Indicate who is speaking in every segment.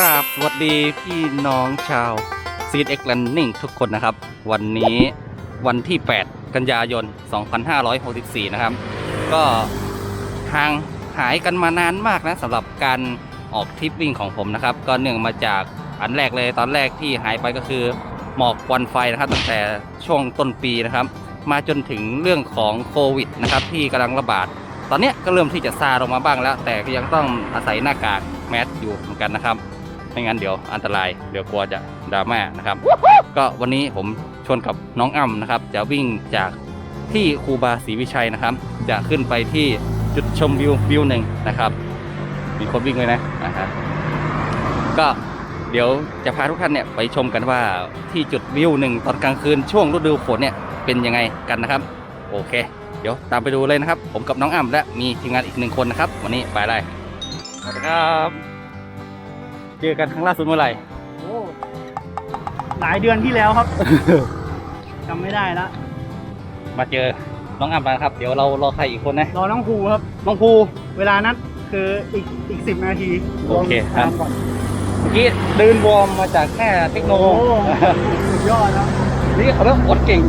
Speaker 1: ราบสวัสดีพี่น้องชาวซีดเอ็กแลนนิ่งทุกคนนะครับ วันนี้วันที่ 8 กันยายน 2564 นะครับ ก็ห่างหายกันมานานมากนะสำหรับการออกทริปวิ่งของผมนะครับ ก็เนื่องมาจากอันแรกเลยตอนแรกที่หายไปก็คือ หมอกควันไฟนะครับ ตั้งแต่ช่วงต้นปีนะครับ มาจนถึงเรื่องของโควิดนะครับ ที่กำลังระบาดตอนนี้ก็เริ่มที่จะซาลงมาบ้างแล้ว แต่ก็ยังต้องอาศัยหน้ากากแมสอยู่เหมือนกันนะครับ ไม่งั้นเดี๋ยวอันตรายเดี๋ยวกลัวจะดราม่านะครับ ก็วันนี้ผมชวนกับน้องอ้ำนะครับ จะวิ่งจากที่ครูบาศรีวิชัยนะครับ จะขึ้นไปที่จุดชมวิววิวหนึ่งนะครับ มีคนวิ่งเลยนะอ่าฮะก็เดี๋ยวจะพาทุกท่านเนี่ยไปชมกันว่าที่จุดวิวหนึ่งตอนกลางคืนช่วงฤดูฝนเนี่ยเป็นยังไงกันนะครับ โอเค เดี๋ยวตามไปดูเลยนะครับ ผมกับน้องอ้ำและมีทีมงานอีกหนึ่งคนนะครับ วันนี้ไปได้สวัสดีครับ เจอกันครั้งล่าสุดเมื่อไหร่
Speaker 2: โอ้หลายเดือนที่แล้วครับจำไม่ได้ละ
Speaker 1: มาเจอน้องอ้ำกันครับ เดี๋ยวเรารอใครอีกคนนะ
Speaker 2: รอน้องภูครับ
Speaker 1: น้องภู
Speaker 2: เวลานัดคืออีกอีกสิบนาที
Speaker 1: โอเคครับ
Speaker 2: ก่อน
Speaker 1: เมื่อกี้เดินวอร์มมาจากแค่เทคโน
Speaker 2: โอ้สุดยอดนะ
Speaker 1: นี่เขาเรียกอดเก่ง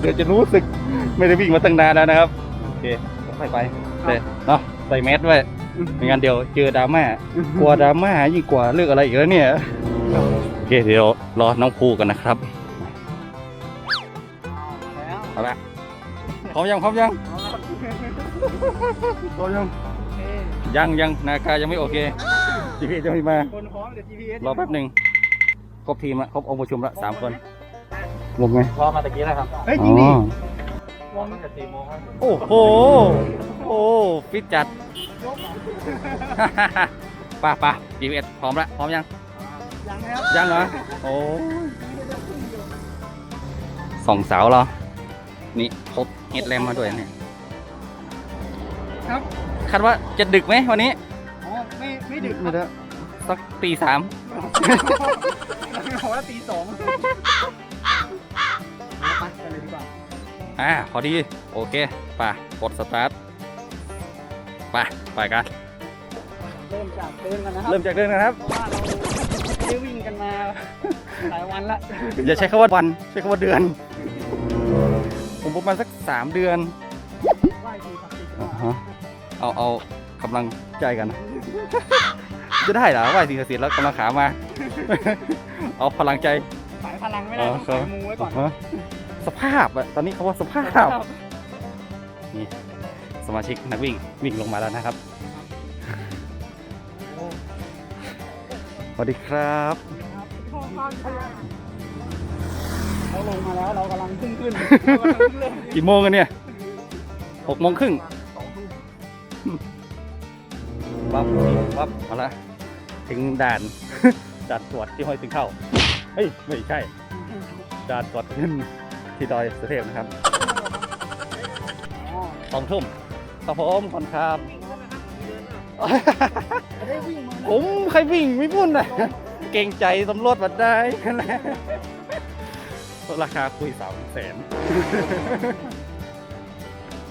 Speaker 1: เดี๋ยวจะรู้สึกไม่ได้วิ่งมาตั้งนานแล้วนะครับ โอเคค่อยไปเดี๋ยวเนาะใส่แมสด้วย ไม่งั้นเดี๋ยวเจอดราม่ากลัวดราม่ายิ่งกว่าเรื่องอะไรอีกแล้วเนี่ยโอเคเดี๋ยวรอน้องภูกันนะครับ
Speaker 2: แล้ว
Speaker 1: เอาละพร้อมยังพร้อมยังพร้อมยังยังยังนาคายังไม่โอเคจีพีจะไม่มา
Speaker 2: คนพร้อมเดี๋ยว GPS
Speaker 1: รอแป๊บหนึ่งครบทีมละครบองค์ประชุมละสามคนงงไหม
Speaker 3: พอมาตะกี้แล้วครับ
Speaker 2: เฮ้ยจริงดิ
Speaker 1: อ๋อ
Speaker 2: วง
Speaker 3: ตั้งแต่สี่โมง
Speaker 1: โอ้โหโอ้ฟิตจัด ป่ะป่ะ GPS พร้อมละพร้อมยัง
Speaker 2: ยังนะครับ
Speaker 1: ยังเหรอ โอ้สองสาวเหรอ นี่พกเฮดแลมมาด้วยเนี่ย
Speaker 2: ครับ
Speaker 1: คาดว่าจะดึกไหมวันนี้
Speaker 2: อ๋อไม่ไม่ดึก
Speaker 1: ไม่ได้สักตีสาม
Speaker 2: บอกว่าตีสองไปกันเลยดีกว่า
Speaker 1: อ่า พอดี โอเคไป่ะ กดสตาร์ท ไปไปกัน
Speaker 2: เริ่มจากเดินกันนะครับ
Speaker 1: เริ่มจากเดินนะครับ
Speaker 2: เพราะว่าเราไม่ได้วิ่งกันมาหลายวันละ
Speaker 1: อย่าใช้คำว่าวันใช้คำว่าเดือน ผมประมาณสักสามเดือน
Speaker 2: ไหว้ทีครับ
Speaker 1: อ่าฮะเอาเอากำลังใจกันนะ จะได้เหรอไหวสิ่งศักดิ์สิทธิ์แล้วกำลังขามา เอาพลังใจ
Speaker 2: สายพลังไม่ได้ต้องสายมูไว้ก่อน
Speaker 1: ฮะสภาพอะตอนนี้เขาว่าสภาพ นี่ สมาชิกนักวิ่งวิ่งลงมาแล้วนะครับ สวัสดีครับ
Speaker 2: เขาลงมาแล้วเรากำลังขึ้นขึ้นเรากำลังขึ้นเริ่ม
Speaker 1: กี่โมงกันเนี่ยหกโมงครึ่งปั๊บปั๊บมาละถึงด่านด่านตรวจที่ห้อยถึงเข้าเฮ้ยไม่ใช่ด่านตรวจขึ้นที่ดอยสุเทพนะครับ
Speaker 2: อ๋อ
Speaker 1: สองทุ่ม ครับผมขอนครับ
Speaker 2: ได้วิ่งมา
Speaker 1: ผมใครวิ่งไม่พุ่นนะเก่งใจตำรวจมาได้แหละราคาคุยสามแสน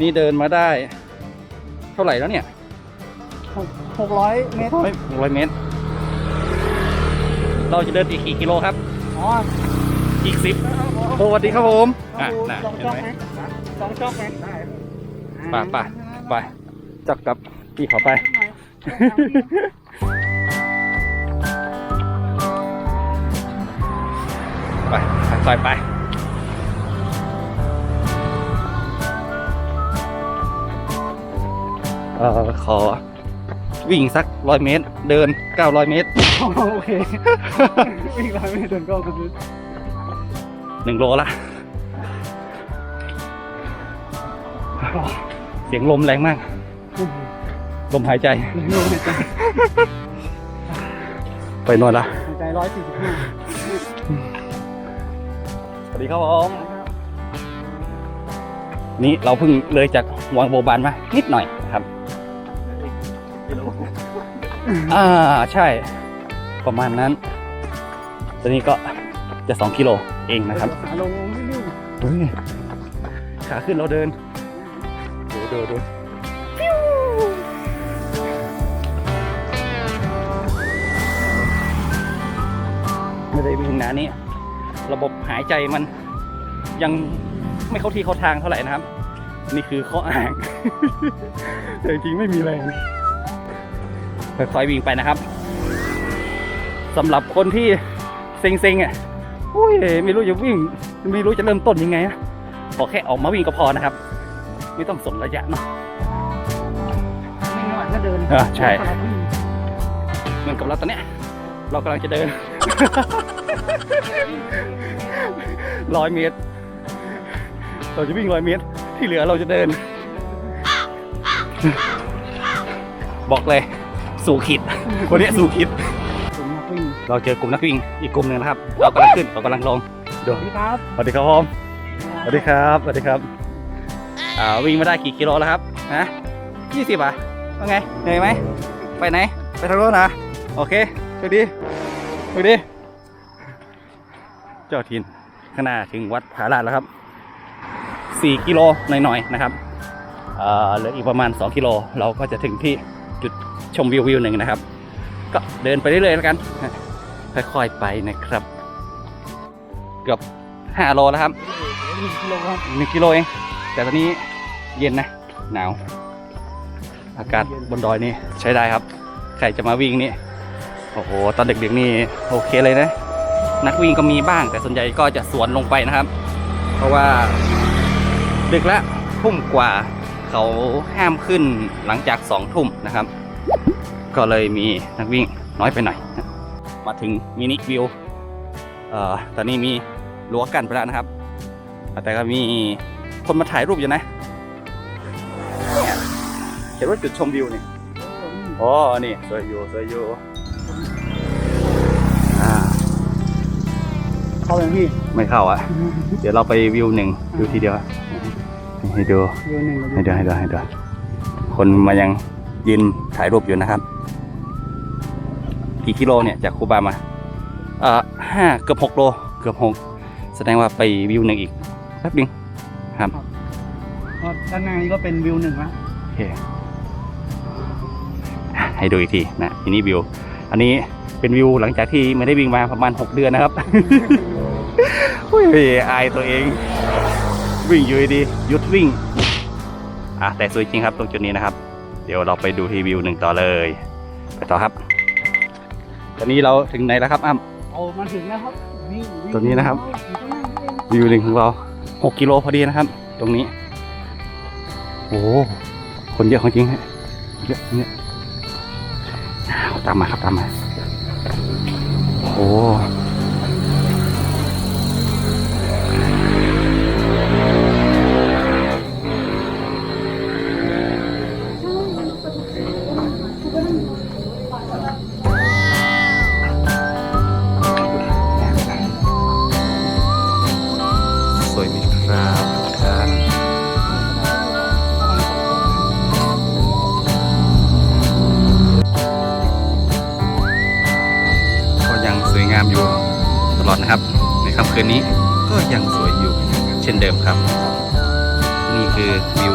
Speaker 1: นี่เดินมาได้ เท่าไหร่แล้วเนี่ย
Speaker 2: หกร้อยเมตร
Speaker 1: ไม่ร้อยเมตร เราจะเดินอีกกี่กิโลครับ
Speaker 2: อ๋อ
Speaker 1: อีกสิบสวัสดีครับผมอะ
Speaker 2: ดู
Speaker 1: น่ะ
Speaker 2: ลอง
Speaker 1: เห็น
Speaker 2: ช็อก
Speaker 1: ไหม
Speaker 2: ไหมลองช็อกไหมได้
Speaker 1: ไปไป ไปจับกับพี่เขาไป ไปไปไปเออขอ วิ่งสักร้อยเมตร เดินเก้าร้อยเมตร
Speaker 2: โอเควิ่งร้อยเมตรเดินก็คือ
Speaker 1: หนึ่งโลละ เสียงลมแรงมาก ลมหายใจ
Speaker 2: ลงหายใจ
Speaker 1: ไปนอนละ
Speaker 2: หายใจร้อยสี่สิบห้า
Speaker 1: สวัสดีครับผมนี่เราเพิ่งเลยจากวังโบบานมานิดหน่อยครับอ่าใช่ ประมาณนั้น ตอนนี้ก็จะสองกิโลเองนะครับ
Speaker 2: ขาลงนิ่ง
Speaker 1: เฮ้ยขาขึ้นเราเดิน ดูดูไม่ได้ไปถึงหนานี้ระบบหายใจมันยังไม่เข้าที่เข้าทางเท่าไหร่นะครับ นี่คือข้ออ้าง แต่จริงไม่มีแรงค่อยๆวิ่งไปนะครับสำหรับคนที่เซ็งๆอะอุ้ยไม่รู้จะวิ่ง ไม่รู้จะเริ่มต้นยังไงนะขอแค่ออกมาวิ่งก็พอนะครับ ไม่ต้องสนระยะเนาะ
Speaker 2: ไม่งั้นก็เดิน
Speaker 1: อ่าใช่
Speaker 2: สลับวิ่ง
Speaker 1: เหมือนกับเราตอนเนี้ยเรากำลังจะเดิน ร้อยเมตร เราจะวิ่งร้อยเมตร ที่เหลือเราจะเดิน บอกเลย สู่ขีดวันนี้สู่ขีด
Speaker 2: ผมนักวิ่ง
Speaker 1: เราเจอกลุ่มนักวิ่งอีกกลุ่มหนึ่งนะครับ เรากำลังขึ้น เรากำลังลงดู
Speaker 2: สวัสดีครับ
Speaker 1: สวัสดีครับผมสวัสดีครับ สวัสดีครับอ่า วิ่งมาได้กี่กิโลแล้วครับฮะยี่สิบอะว่าไงเหนื่อยไหมไปไหน ไปทางโน้นนะโอเคไปดีไปดีเจ้าทินข้างหน้าถึงวัดผาลาดแล้วครับสี่กิโลหน่อยๆนะครับเอ่อเหลืออีกประมาณ 2 กิโล เราก็จะถึงที่จุดชมวิววิวหนึ่งนะครับ ก็เดินไปเรื่อยๆแล้วกัน ค่อยๆไปนะครับ เกือบ5โลแล้วครับ
Speaker 2: หนึ่งกิโลครับ
Speaker 1: หนึ่งกิโลเอง แต่ตอนนี้เย็นนะ หนาว อากาศบนดอยนี่ใช้ได้ครับ ใครจะมาวิ่งนี่โอ้โห ตอนเด็กๆนี่โอเคเลยนะ นักวิ่งก็มีบ้าง แต่ส่วนใหญ่ก็จะสวนลงไปนะครับ เพราะว่าดึกแล้วทุ่มกว่าเขาห้ามขึ้นหลังจากสองทุ่มนะครับ ก็เลยมีนักวิ่งน้อยไปหน่อย มาถึงมินิวิวตอนนี้มีรั้วกันไปแล้วนะครับ แต่ก็มี คนมาถ่ายรูปอยู่นะเนี่ยเห็นว่าจุดชมวิวนี่อ๋อนี่สวยอยู่สวยอยู่อ่า
Speaker 2: เข้าอย่างพี่
Speaker 1: ไม่เข้าอะ เดี๋ยวเราไปวิวหนึ่งวิวทีเดียวอะให้ดู
Speaker 2: วิวหนึ่ง
Speaker 1: ให้ดูให้ดูให้ดูคนมายังยืนถ่ายรูปอยู่นะครับ กี่กิโลเนี่ยจากคูบามาเอ่อห้าเกือบหกโล เกือบหกแสดงว่าไปวิวหนึ่งอีกแป๊บนึง ครับ
Speaker 2: เพราะด้านหน้านี้ก็เป็นวิวหนึ่งละ
Speaker 1: โอเคอะให้ดูอีกทีนะทีนี้วิว อันนี้เป็นวิวหลังจากที่ไม่ได้วิ่งมาประมาณ 6 เดือนนะครับอุ้ยอายตัวเอง วิ่งอยู่ดีๆหยุดวิ่งอะแต่สวยจริงครับตรงจุดนี้นะครับ เดี๋ยวเราไปดูที่วิวหนึ่งต่อเลย ไปต่อครับ ตอนนี้เราถึงไหนแล้วครับอ้ำ
Speaker 2: เอามาถึงนะครับ นี่ง
Speaker 1: ตัวนี้นะครับ
Speaker 2: อยู่ข้างหน้านี่เอง
Speaker 1: วิวหนึ่งของเรา 6กิโลพอดีนะครับ ตรงนี้ โอ้คนเยอะของจริงฮะเยอะเนี่ยอ้าวตามมาครับตามมา โอ้ คืนนี้ก็ยังสวยอยู่เช่นเดิมครับ นี่คือวิว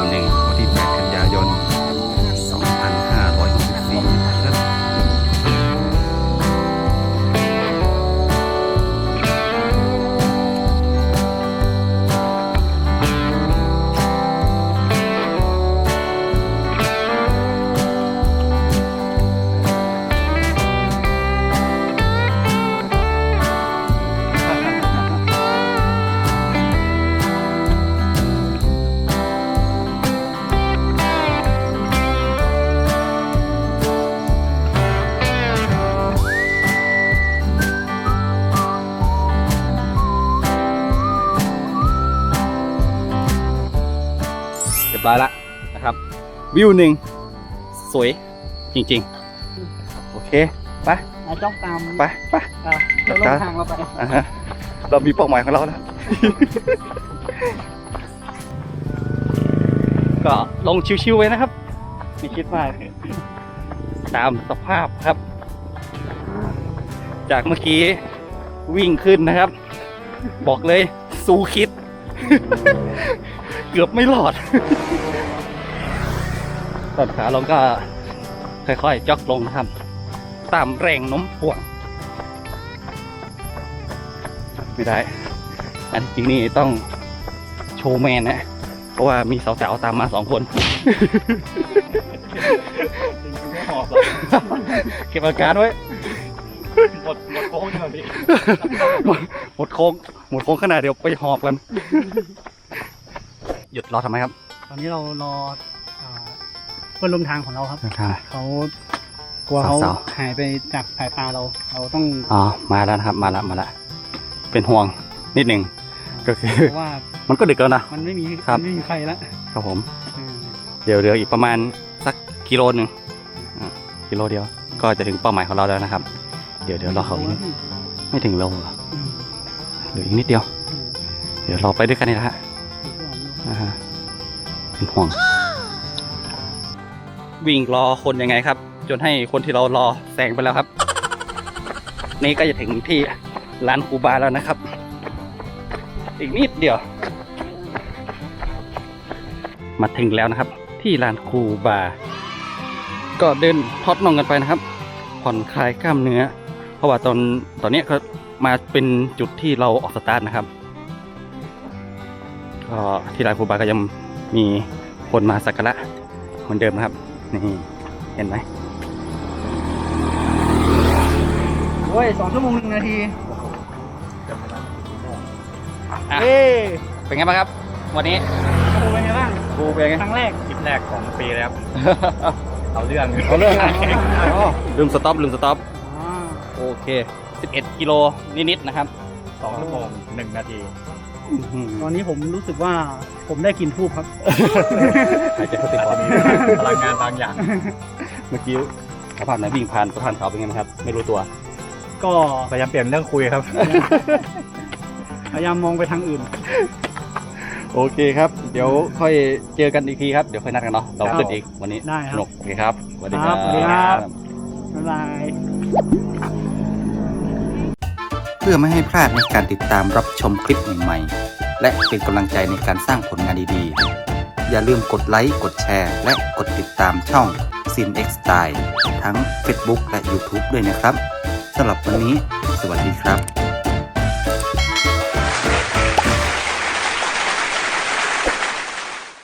Speaker 1: รียบร้อยละนะครับ วิวหนึ่งสวยจริงๆ โอเค ไป
Speaker 2: อะจ้องตาม
Speaker 1: ไปไป
Speaker 2: อะเดี๋ยวลงทางเราไป
Speaker 1: อ่าฮะเรามีเป้าหมายของเราแล้วก็ลงชิวๆไว้นะครับไม่คิดมากตามสภาพครับ จากเมื่อกี้วิ่งขึ้นนะครับ บอกเลย สู้คิด เกือบไม่รอดตอนขาลงก็ค่อยๆจ็อกลงนะครับ ตามแรงน้มถ่วง ไม่ได้ อันจริงนี่ต้องโชว์แมนนะ เพราะว่ามีสาวๆตามมาสองคน
Speaker 2: ไม่หอบหรอก
Speaker 1: เก็บอาการไว้
Speaker 2: หมดหมดโค้งนี่แบบนี้
Speaker 1: หมดโค้งหมดโค้งขนาดเดียวไปหอบกัน หยุดรอทำไมครับ
Speaker 2: ตอนนี้เรารออ่าเพื่อนร่วมทางของเราครับ
Speaker 1: ครับ
Speaker 2: เขากลัวเขา
Speaker 1: สาว
Speaker 2: หายไปจากสายตาเรา เราต้อง
Speaker 1: อ๋อมาแล้วนะครับ มาแล้วมาแล้วเป็นห่วงนิดหนึ่งก็คือ
Speaker 2: เพราะว่า
Speaker 1: มันก็ดึกแล้วนะ
Speaker 2: มันไม่มี
Speaker 1: ครับ
Speaker 2: มันไม่มีใครแล้ว
Speaker 1: ครับผม
Speaker 2: อืม
Speaker 1: เดี๋ยวเดี๋ยวอีกประมาณสักกิโลหนึ่งอะกิโลเดียว ก็จะถึงเป้าหมายของเราแล้วนะครับ เดี๋ยวเดี๋ยวรอเขาอีกนิดไม่ถึงโลเหรอ
Speaker 2: อืม
Speaker 1: เหลืออีกนิดเดียว
Speaker 2: อืม
Speaker 1: เดี๋ยวเราไปด้วยกันนี่แหละฮะ
Speaker 2: อีกรอบหนึ่ง
Speaker 1: อ่าฮะเป็นห่วง วิ่งรอคนยังไงครับ จนให้คนที่เรารอแซงไปแล้วครับ นี่ก็จะถึงที่ร้านครูบาแล้วนะครับ อีกนิดเดียว มาถึงแล้วนะครับ ที่ร้านครูบา ก็เดินทอดน่องกันไปนะครับ ผ่อนคลายกล้ามเนื้อเพ ราะว่าตอนตอนเนี้ยก็มาเป็นจุดที่เราออกสตาร์ทนะครับก็ที่ร้านครูบาก็ยังมีคนมาสักการะเหมือนเดิมนะครับนี่เห็นไหม
Speaker 2: โอ้ยสองชั่วโมงหนึ่งนาที
Speaker 1: อะ
Speaker 2: เอ้ย
Speaker 1: เป็นไงบ้างครับ วันนี้
Speaker 2: ดูเป็นไงบ้าง
Speaker 1: ครูเป็นไง
Speaker 2: ครั้งแรก
Speaker 3: คลิปแรกของปีเลยครับ เอาเรื่อง
Speaker 1: เอาเรื่องนะ ลืมสต็อปลืมสต็อป
Speaker 2: อ๋อ
Speaker 1: โอ เค 11 กิโลนิดๆนะครับ
Speaker 3: สองชั่วโมงหนึ่งนาที
Speaker 1: อื้อหือ
Speaker 2: ตอนนี้ผมรู้สึกว่าผมได้กลินทูบครับ
Speaker 1: หายใจเข้าติดคอ
Speaker 3: พลังงานบางอย่าง
Speaker 1: เมื่อกี้สะพานไหนวิ่งผ่านสะพานเขาเป็นไงบ้างครับ ไม่รู้ตัว
Speaker 2: ก็
Speaker 3: พยายามเปลี่ยนเรื่องคุยครับ
Speaker 2: พยายามมองไปทางอื่น
Speaker 1: โอเคครับ เดี๋ยวค่อยเจอกันอีกทีครับ เดี๋ยวค่อยนัดกันเนาะ เรา
Speaker 2: ครับ
Speaker 1: ขึ้นอีกวันนี้
Speaker 2: ได้ครับ
Speaker 1: สนุกโอเคครับ สวัสดีค
Speaker 2: ครั
Speaker 1: รับบ
Speaker 2: สวัสดีครับบ๊ายบาย
Speaker 4: เพื่อไม่ให้พลาดในการติดตามรับชมคลิปใหม่ๆ และเป็นกำลังใจในการสร้างผลงานดีๆ อย่าลืมกดไลค์ กดแชร์ และกดติดตามช่อง s i n X Style ทั้ง Facebook และ YouTube ด้วยนะครับสำหรับวันนี้ สวัสดีครับ